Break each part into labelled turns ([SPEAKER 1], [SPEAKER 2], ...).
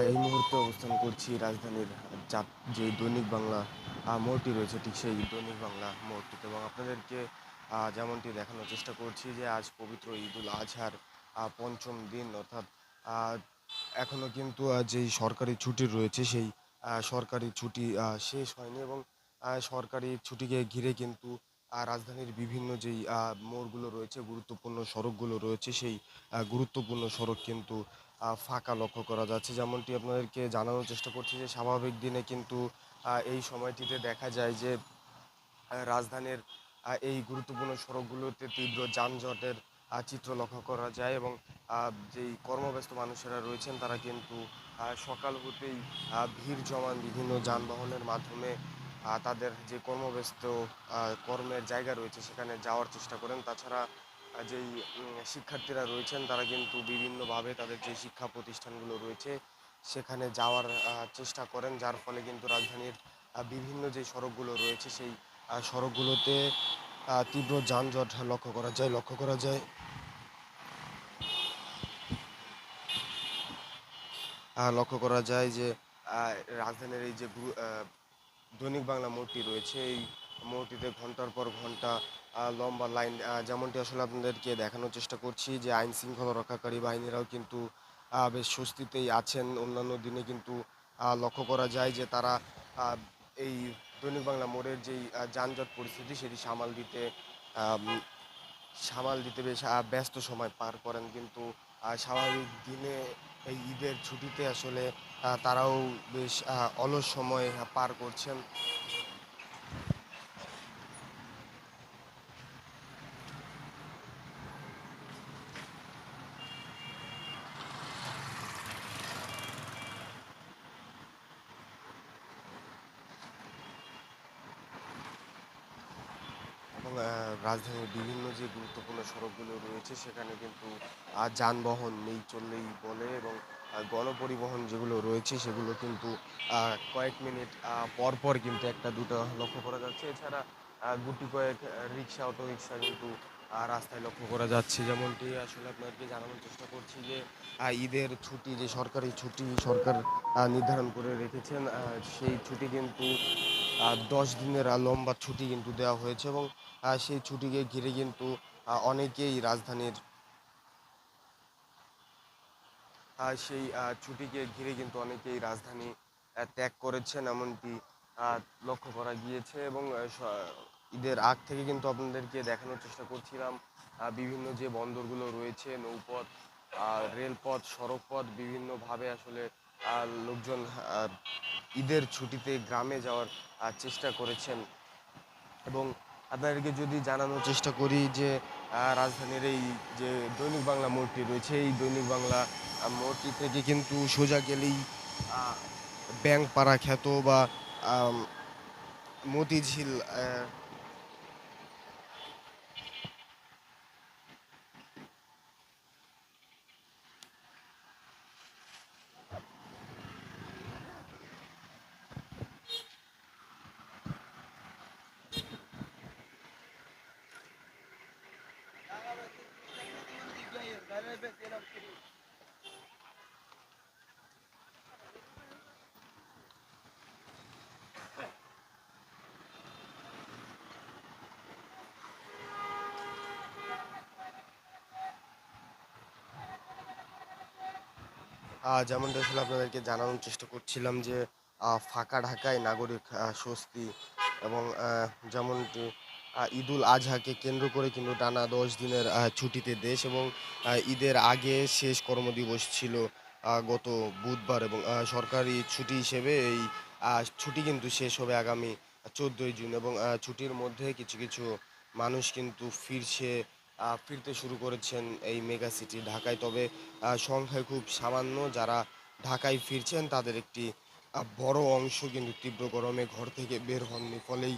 [SPEAKER 1] এই মুহূর্তে অবস্থান করছি রাজধানীর চাপ যে দৈনিক বাংলা মোড়টি রয়েছে ঠিক সেই দৈনিক বাংলা মোড়টিতে। এবং আপনাদেরকে যেমনটি দেখানোর চেষ্টা করছি যে আজ পবিত্র ঈদুল আজহার পঞ্চম দিন, অর্থাৎ এখনও কিন্তু যেই সরকারি ছুটি রয়েছে সেই সরকারি ছুটি শেষ হয়নি এবং সরকারি ছুটিকে ঘিরে কিন্তু রাজধানীর বিভিন্ন যেই মোড়গুলো রয়েছে, গুরুত্বপূর্ণ সড়কগুলো রয়েছে সেই গুরুত্বপূর্ণ সড়ক কিন্তু ফাঁকা লক্ষ্য করা যাচ্ছে। যেমনটি আপনাদেরকে জানানোর চেষ্টা করছি যে, স্বাভাবিক দিনে কিন্তু এই সময়টিতে দেখা যায় যে রাজধানীর এই গুরুত্বপূর্ণ সড়কগুলোতে তীব্র যানজটের চিত্র লক্ষ্য করা যায় এবং যেই কর্মব্যস্ত মানুষেরা রয়েছেন, তারা কিন্তু সকাল হতেই ভিড় জমান বিভিন্ন যানবাহনের মাধ্যমে তাদের যে কর্মব্যস্ত কর্মের জায়গা রয়েছে, সেখানে যাওয়ার চেষ্টা করেন। তাছাড়া যেই শিক্ষার্থীরা রয়েছেন, তারা কিন্তু বিভিন্নভাবে তাদের যে শিক্ষা প্রতিষ্ঠানগুলো রয়েছে, সেখানে যাওয়ার চেষ্টা করেন। যার ফলে কিন্তু রাজধানীর বিভিন্ন যে সড়কগুলো রয়েছে, সেই সড়কগুলোতে তীব্র যানজট লক্ষ্য করা যায়, লক্ষ্য করা যায় লক্ষ্য করা যায় যে রাজধানীর এই যে দৈনিক বাংলা মোড়টি রয়েছে, এই মোড়টিতে ঘণ্টার পর ঘণ্টা লম্বা লাইন যেমনটি আসলে আপনাদেরকে দেখানোর চেষ্টা করছি যে আইন শৃঙ্খলা রক্ষাকারী বাহিনীরাও কিন্তু বেশ স্বস্তিতেই আছেন। অন্যান্য দিনে কিন্তু লক্ষ্য করা যায় যে তারা এই দৈনিক বাংলা মোড়ের যেই যানজট পরিস্থিতি সেটি সামাল দিতে সামাল দিতে বেশ ব্যস্ত সময় পার করেন। কিন্তু স্বাভাবিক দিনে এই ঈদের ছুটিতে আসলে তারাও বেশ অলস সময় পার করছেন। এবং আ রাজধানীর বিভিন্ন যে গুরুত্বপূর্ণ সড়কগুলো রয়েছে সেখানে কিন্তু যানবাহন নেই চললেই বলে এবং গণপরিবহন যেগুলো রয়েছে সেগুলো কিন্তু কয়েক মিনিট আ পর, পর কিন্তু একটা দুটো লক্ষ্য করা যাচ্ছে। এছাড়া গুটি কয়েক রিক্সা, অটোরিক্সা কিন্তু রাস্তায় লক্ষ্য করা যাচ্ছে। যেমনটি আসলে আপনাদেরকে জানানোর চেষ্টা করছি যে ঈদের ছুটি যে সরকারি ছুটি সরকার নির্ধারণ করে রেখেছেন সেই ছুটি কিন্তু ১০ দিনের লম্বা ছুটি কিন্তু দেওয়া হয়েছে এবং সেই ছুটিকে ঘিরে কিন্তু অনেকেই রাজধানীর সেই ছুটিকে ঘিরে কিন্তু অনেকেই রাজধানী ত্যাগ করেছেন এমনটি লক্ষ্য করা গিয়েছে এবং ঈদের আগ থেকে কিন্তু আপনাদেরকে দেখানোর চেষ্টা করছিলাম বিভিন্ন যে বন্দরগুলো রয়েছে নৌপথ, রেলপথ, সড়কপথ বিভিন্নভাবে আসলে লোকজন ঈদের ছুটিতে গ্রামে যাওয়ার চেষ্টা করেছেন। এবং আপনাদেরকে যদি জানানোর চেষ্টা করি যে রাজধানীর এই যে দৈনিক বাংলা মোড়টি রয়েছে, এই দৈনিক বাংলা মোড়টি থেকে কিন্তু সোজা গেলেই আ ব্যাংকপাড়া খ্যাত বা মতিঝিল যেমনটা আসলে আপনাদেরকে জানানোর চেষ্টা করছিলাম যে ফাঁকা ঢাকায় নাগরিক স্বস্তি এবং আ ঈদুল আজহাকে কেন্দ্র করে কিন্তু টানা ১০ দিনের ছুটিতে দেশ এবং ঈদের আগে শেষ কর্মদিবস ছিল গত বুধবার এবং সরকারি ছুটি হিসেবে এই ছুটি কিন্তু শেষ হবে আগামী ১৪ই জুন এবং ছুটির মধ্যে কিছু, কিছু মানুষ কিন্তু ফিরছে ফিরতে শুরু করেছেন এই মেগা সিটি ঢাকায়। তবে সংখ্যায় খুব সামান্য যারা ঢাকায় ফিরছেন তাদের একটি বড় অংশ কিন্তু তীব্র গরমে ঘর থেকে বের হননি। ফলেই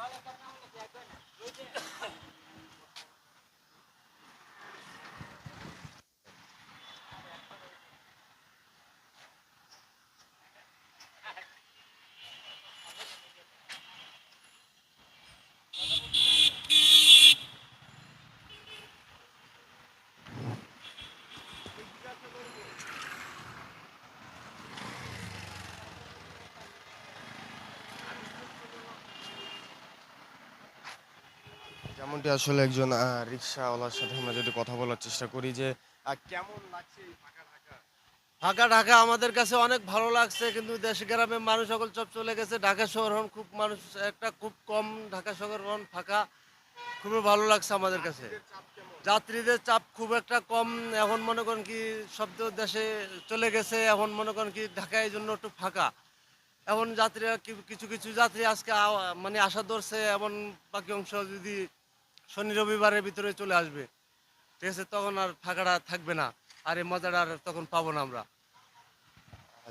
[SPEAKER 1] Kalau tak nak, kita jaga. Lujur. যেমনটি আসলে একজন রিক্সাওয়ালার সাথে আমরা যদি কথা বলার চেষ্টা করি যে কেমন লাগছে এই ফাঁকা ঢাকা?
[SPEAKER 2] ফাঁকা ঢাকা আমাদের কাছে অনেক ভালো লাগছে কিন্তু দেশ গ্রামে মানুষ সকল সব চলে গেছে। ঢাকা শহর হন খুব মানুষ একটা খুব কম ঢাকা শহর হন ফাঁকা। খুবই ভালো লাগছে আমাদের কাছে। যাত্রীদের চাপ খুব একটা কম এখন মনে করেন কি সব তো দেশে চলে গেছে এখন মনে করেন কি ঢাকায় এই জন্য একটু ফাঁকা। এখন যাত্রীরা কিছু কিছু যাত্রী আজকে মানে আশা ধরছে এমন বাকি অংশ যদি শনি রবিবারের ভিতরে চলে আসবে। ঠিক আছে তখন আর ফাঁকাটা থাকবে না। আর এই মজাটা আর তখন পাবো না আমরা।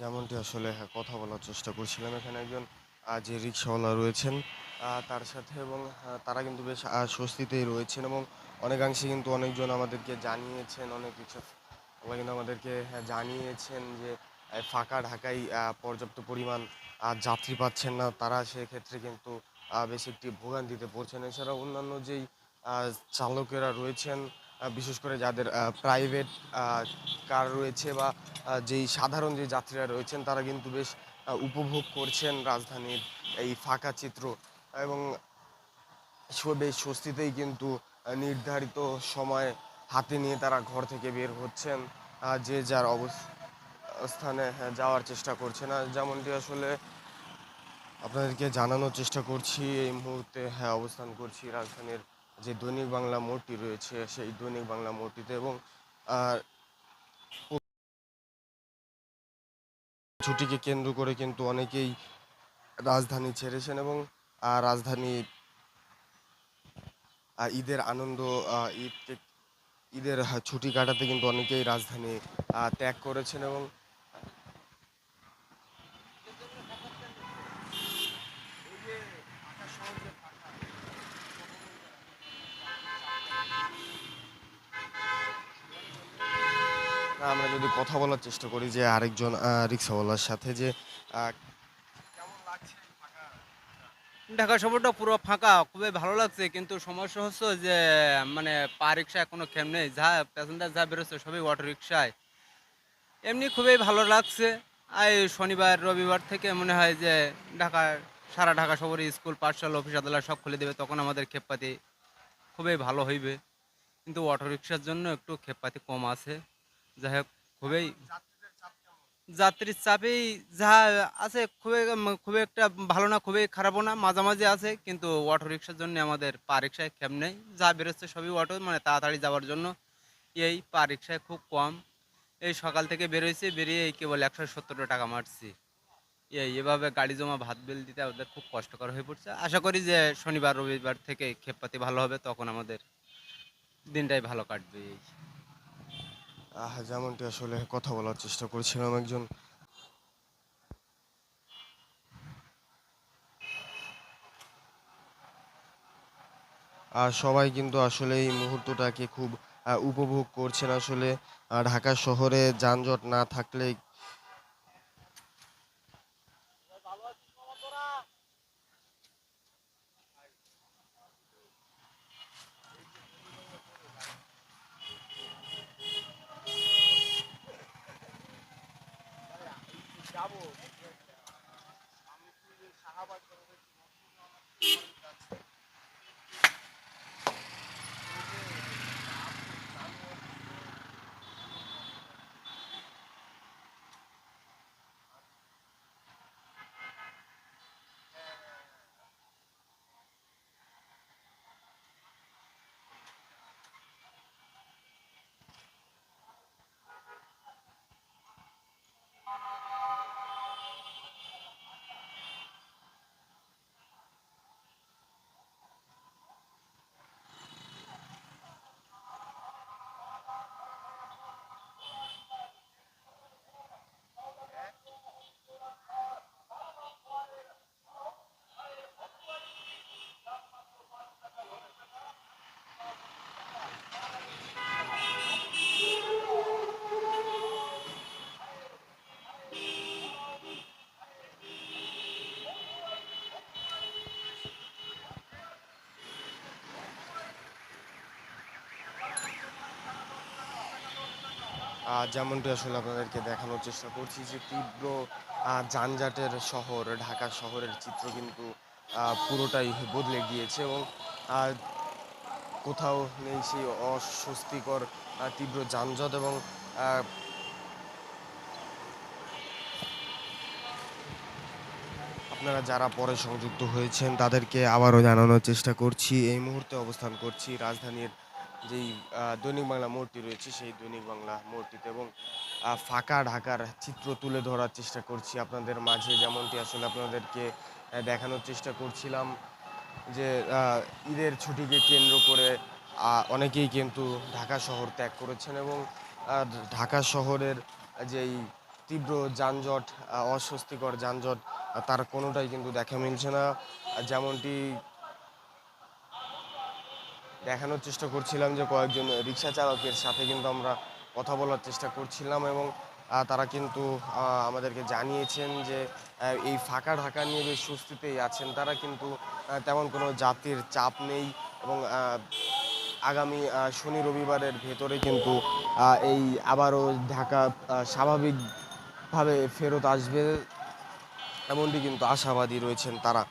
[SPEAKER 1] যেমনটি আসলে হ্যাঁ, কথা বলার চেষ্টা করছিলাম এখানে একজন যে রিক্সাওয়ালা রয়েছেন তার সাথে এবং আহ, তারা কিন্তু বেশ স্বস্তিতেই রয়েছেন এবং অনেকাংশে কিন্তু অনেকজন আমাদেরকে জানিয়েছেন অনেক কিছু ওরা কিন্তু আমাদেরকে হ্যাঁ, জানিয়েছেন যে ফাঁকা ঢাকায় পর্যাপ্ত পরিমাণ যাত্রী পাচ্ছেন না। তারা সেক্ষেত্রে কিন্তু বেশ একটি ভোগান্তিতে পড়ছেন। এছাড়া অন্যান্য যেই চালকেরা রয়েছেন বিশেষ করে যাদের প্রাইভেট কার রয়েছে বা যেই সাধারণ যে যাত্রীরা রয়েছেন তারা কিন্তু বেশ উপভোগ করছেন রাজধানীর এই ফাঁকা চিত্র এবং বেশ স্বস্তিতেই কিন্তু নির্ধারিত সময় হাতে নিয়ে তারা ঘর থেকে বের হচ্ছেন যে যার অবস্থানে হ্যাঁ, যাওয়ার চেষ্টা করছে না যেমনটি আসলে আপনাদেরকে জানানোর চেষ্টা করছি এই মুহূর্তে হ্যাঁ অবস্থান করছি রাজধানীর যে দৈনিক বাংলা মোড়টি রয়েছে, সেই দৈনিক বাংলা মোড়টিতে এবং, আর ছুটিকে কেন্দ্র করে কিন্তু অনেকেই রাজধানী ছেড়েছেন এবং রাজধানী ঈদের আনন্দ ঈদকে, ঈদের ছুটি কাটাতে কিন্তু অনেকেই রাজধানী ত্যাগ করেছেন এবং আমরা যদি কথা বলার চেষ্টা করি যে আরেকজন রিক্সাওয়ালার সাথে যে
[SPEAKER 3] ঢাকা শহরটা পুরো ফাঁকা, খুবই ভালো লাগছে, কিন্তু সমস্যা হচ্ছে যে মানে পা রিক্সায় কোনো খেম নেই, যা প্যাসেঞ্জার যা বেরোচ্ছে সবই অটো রিক্সায় এমনি খুবই ভালো লাগছে। আর শনিবার, রবিবার থেকে মনে হয় যে ঢাকার সারা ঢাকা শহরে স্কুল, পাঠশালা, অফিস, আদালত সব খুলে দেবে, তখন আমাদের ক্ষেপপাতি খুবই ভালো হইবে। কিন্তু অটো রিক্সার জন্য একটু ক্ষেপপাতি কম আছে। যাই হোক খুবই যাত্রীর চাপেই যা আছে খুবই খুবই একটা ভালো না খুবই খারাপও না মাঝামাঝি আছে কিন্তু অটো রিক্সার জন্য আমাদের পা রিক্সায় খেপ নেই। যা বেরোচ্ছে সবই অটো মানে তাড়াতাড়ি যাওয়ার জন্য। এই পা রিক্সায় খুব কম। এই সকাল থেকে বেরোইছি বেরিয়ে এই কেবল একশো সত্তর টাকা মারছি। এই এভাবে গাড়ি জমা ভাত বিল দিতে আমাদের খুব কষ্টকর হয়ে পড়ছে। আশা করি যে শনিবার রবিবার থেকে ক্ষেপপাতি ভালো হবে তখন আমাদের দিনটাই ভালো কাটবে। এই
[SPEAKER 1] যেমনটি আসলে কথা বলার চেষ্টা করেছিলাম একজন। আর সবাই কিন্তু আসলে এই মুহূর্তটাকে খুব উপভোগ করছেন। আসলে ঢাকা শহরে যানজট না থাকলে যাবো যেমনটি আসলে আপনাদেরকে দেখানোর চেষ্টা করছি যে তীব্র যানজটের শহর, ঢাকা শহরের চিত্র কিন্তু পুরোটাই বদলে গিয়েছে এবং কোথাও নেই সেই অস্বস্তিকর তীব্র যানজট এবং আপনারা যারা পরে সংযুক্ত হয়েছেন তাদেরকে আবারও জানানোর চেষ্টা করছি। এই মুহূর্তে অবস্থান করছি রাজধানীর যেই দৈনিক বাংলা মূর্তি রয়েছে, সেই দৈনিক বাংলা মূর্তিতে এবং ফাঁকা ঢাকার চিত্র তুলে ধরার চেষ্টা করছি আপনাদের মাঝে। যেমনটি আসলে আপনাদেরকে দেখানোর চেষ্টা করছিলাম যে ঈদের ছুটিকে কেন্দ্র করে অনেকেই কিন্তু ঢাকা শহর ত্যাগ করেছেন এবং ঢাকা শহরের যেই তীব্র যানজট অস্বস্তিকর যানজট তার কোনোটাই কিন্তু দেখা মিলছে না। যেমনটি দেখানোর চেষ্টা করছিলাম যে কয়েকজন রিক্সা চালকের সাথে কিন্তু আমরা কথা বলার চেষ্টা করছিলাম এবং তারা কিন্তু আমাদেরকে জানিয়েছেন যে এই ফাঁকা ঢাকা নিয়ে বেশ স্বস্তিতেই আছেন। তারা কিন্তু তেমন কোনো জাতির চাপ নেই এবং আগামী শনি রবিবারের ভেতরে কিন্তু এই আবারও ঢাকা স্বাভাবিকভাবে ফেরত আসবে এমনটি কিন্তু আশাবাদী রয়েছেন তারা।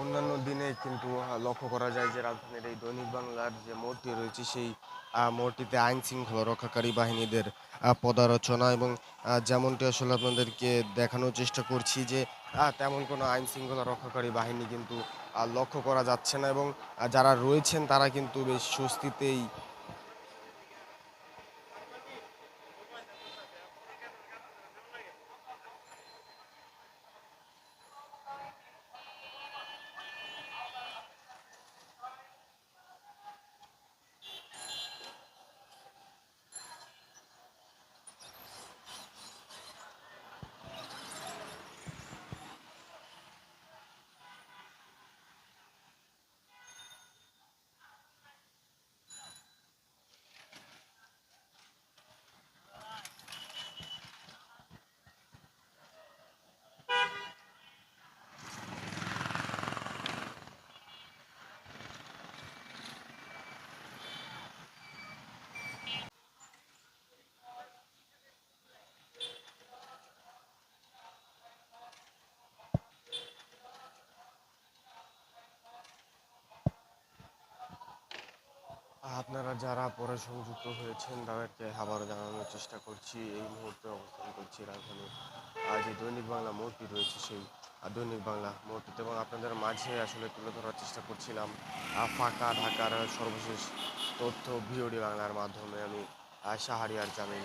[SPEAKER 1] অন্যান্য দিনে কিন্তু লক্ষ্য করা যায় যে রাজধানীর এই দৈনিক বাংলার যে মোড়টি রয়েছে, সেই মোড়টিতে আইন শৃঙ্খলা রক্ষাকারী বাহিনীদের পদারচনা এবং যেমনটি আসলে আপনাদেরকে দেখানোর চেষ্টা করছি যে তেমন কোনো আইন শৃঙ্খলা রক্ষাকারী বাহিনী কিন্তু লক্ষ্য করা যাচ্ছে না এবং যারা রয়েছেন তারা কিন্তু বেশ স্বস্তিতেই আপনারা যারা পরে সংযুক্ত হয়েছেন তাদেরকে আবারও জানানোর চেষ্টা করছি। এই মুহূর্তে অবস্থান করছি রাজধানী। আর যে দৈনিক বাংলা মোড়টি রয়েছে সেই দৈনিক বাংলা মোড়টিতে এবং আপনাদের মাঝে আসলে তুলে ধরার চেষ্টা করছিলাম ফাঁকা ঢাকার সর্বশেষ তথ্য ভিওডি বাংলার মাধ্যমে। আমি আহ, শাহরিয়ার জামিল